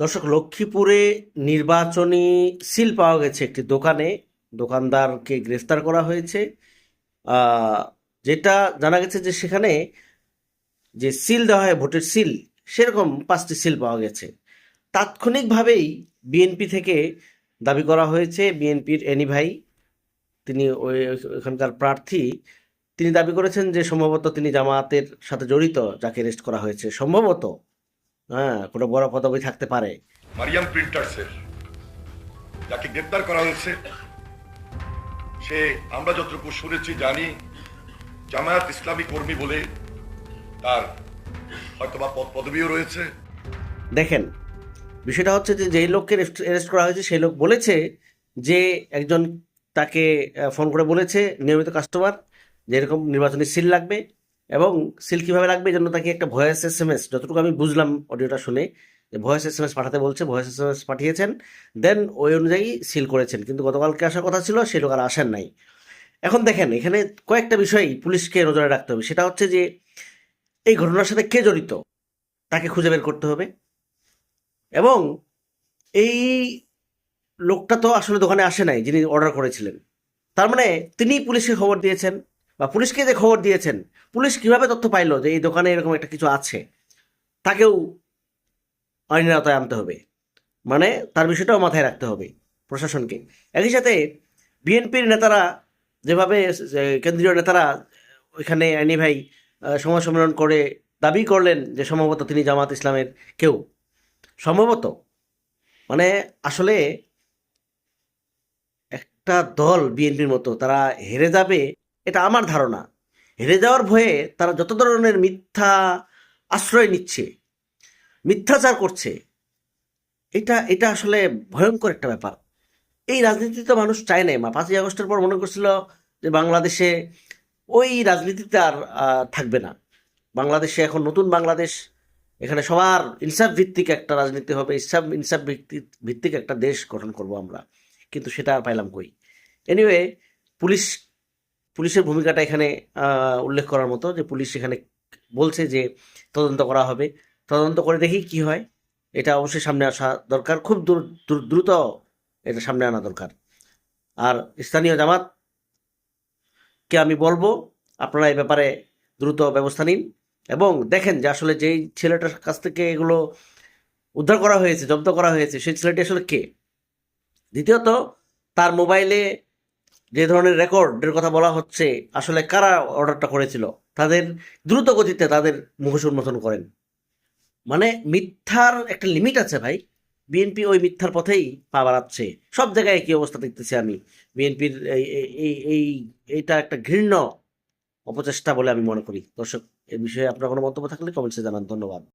দর্শক, লক্ষ্মীপুরে নির্বাচনী সিল পাওয়া গেছে একটি দোকানে। দোকানদারকে গ্রেফতার করা হয়েছে। যেটা জানা গেছে যে সেখানে যে সিল দেওয়া হয়, ভোটের সিল, সেরকম পাঁচটি সিল পাওয়া গেছে। তাৎক্ষণিকভাবেই বিএনপি থেকে দাবি করা হয়েছে, বিএনপির এনি ভাই, তিনি ওই ওখানকার প্রার্থী, তিনি দাবি করেছেন যে সম্ভবত তিনি জামায়াতের সাথে জড়িত, যাকে অ্যারেস্ট করা হয়েছে। সম্ভবত হ্যাঁ কোনো বড় পদবি থাকতে পারে। মারিয়াম প্রিন্টার্সের যাকে গ্রেপ্তার করা হয়েছে সে আমরা যতটুকু শুনেছি জানি জামায়াত ইসলামী কর্মী বলে তার হয়তোবা পদ পদবিও রয়েছে। দেখেন বিষয়টা হচ্ছে যে যেই লোককে অ্যারেস্ট করা হয়েছে সেই লোক বলেছে যে একজন তাকে ফোন করে বলেছে নিয়মিত কাস্টমার যে এরকম নির্বাচনী সিল লাগবে এবং সিল কীভাবে রাখবে জন্য তাকে একটা ভয়েস এস এম এস যতটুকু আমি বুঝলাম অডিওটা শুনে, যে ভয়েস এস এম এস পাঠাতে বলছে, ভয়েস এস এম এস পাঠিয়েছেন, দেন ওই অনুযায়ী সিল করেছেন। কিন্তু গতকালকে আসার কথা ছিল, সেই লোক আর আসেন নাই। এখন দেখেন, এখানে কয়েকটা বিষয় পুলিশকে নজরে রাখতে হবে। সেটা হচ্ছে যে, এই ঘটনার সাথে কে জড়িত? তাকে খুঁজে বের করতে হবে। এবং এই লোকটা তো আসলে দোকানে আসে নাই, যিনি অর্ডার করেছিলেন। তার মানে তিনি পুলিশকে খবর দিয়েছেন। বা পুলিশকে যে খবর দিয়েছেন, পুলিশ কীভাবে তথ্য পাইলো যে এই দোকানে এরকম একটা কিছু আছে, তাকেও আইনের আওতায় আনতে হবে। মানে তার বিষয়টাও মাথায় রাখতে হবে প্রশাসনকে। একই সাথে বিএনপির নেতারা যেভাবে কেন্দ্রীয় নেতারা ওইখানে আইনি ভাই সমাজ সম্মেলন করে দাবি করলেন যে সম্ভবত তিনি জামাত ইসলামের কেউ। সম্ভবত। মানে আসলে একটা দল বিএনপির মতো, তারা হেরে যাবে এটা আমার ধারণা। হেরে যাওয়ার ভয়ে তারা যত ধরনের মিথ্যা আশ্রয় নিচ্ছে, মিথ্যাচার করছে, এটা এটা আসলে ভয়ঙ্কর একটা ব্যাপার। এই রাজনীতি তো মানুষ চায় নাই মা। পাঁচই আগস্টের পর মনে করছিল যে বাংলাদেশে ওই রাজনীতিতে আর থাকবে না। বাংলাদেশে এখন নতুন বাংলাদেশ, এখানে সবার ইনসাফ ভিত্তিক একটা রাজনীতি হবে, ইনসাফ ইনসাফ ভিত্তিক ভিত্তিক একটা দেশ গঠন করব আমরা। কিন্তু সেটা আর পাইলাম কই? এনিওয়ে পুলিশ পুলিশের ভূমিকাটা এখানে উল্লেখ করার মতো যে পুলিশ এখানে বলছে যে তদন্ত করা হবে। তদন্ত করে দেখি কি হয়। এটা অবশ্যই সামনে আসা দরকার। খুব দ্রু- দ্রু- দ্রুত এটা সামনে আনা দরকার। আর স্থানীয় জামাত কে আমি বলব, আপনারা এই ব্যাপারে দ্রুত ব্যবস্থা নিন। এবং দেখেন যে আসলে যেই ছেলেটার কাছ থেকে এগুলো উদ্ধার করা হয়েছে, জব্দ করা হয়েছে, সেই ছেলেটি আসলে কে? দ্বিতীয়ত, তার মোবাইলে যে ধরনের রেকর্ডের কথা বলা হচ্ছে, আসলে কারা অর্ডারটা করেছিল? তাদের দ্রুত গতিতে তাদের মুখোশ উন্মোচন করেন। মানে মিথ্যার একটা লিমিট আছে ভাই। বিএনপি ওই মিথ্যার পথেই পা বাড়াচ্ছে। সব জায়গায় একই অবস্থা দেখতেছি আমি। বিএনপির এই, এই- এই এই, এইটা একটা ঘৃণ্য অপচেষ্টা বলে আমি মনে করি। দর্শক, এ বিষয়ে আপনার কোনো মন্তব্য থাকলে কমেন্টসে জানান। ধন্যবাদ।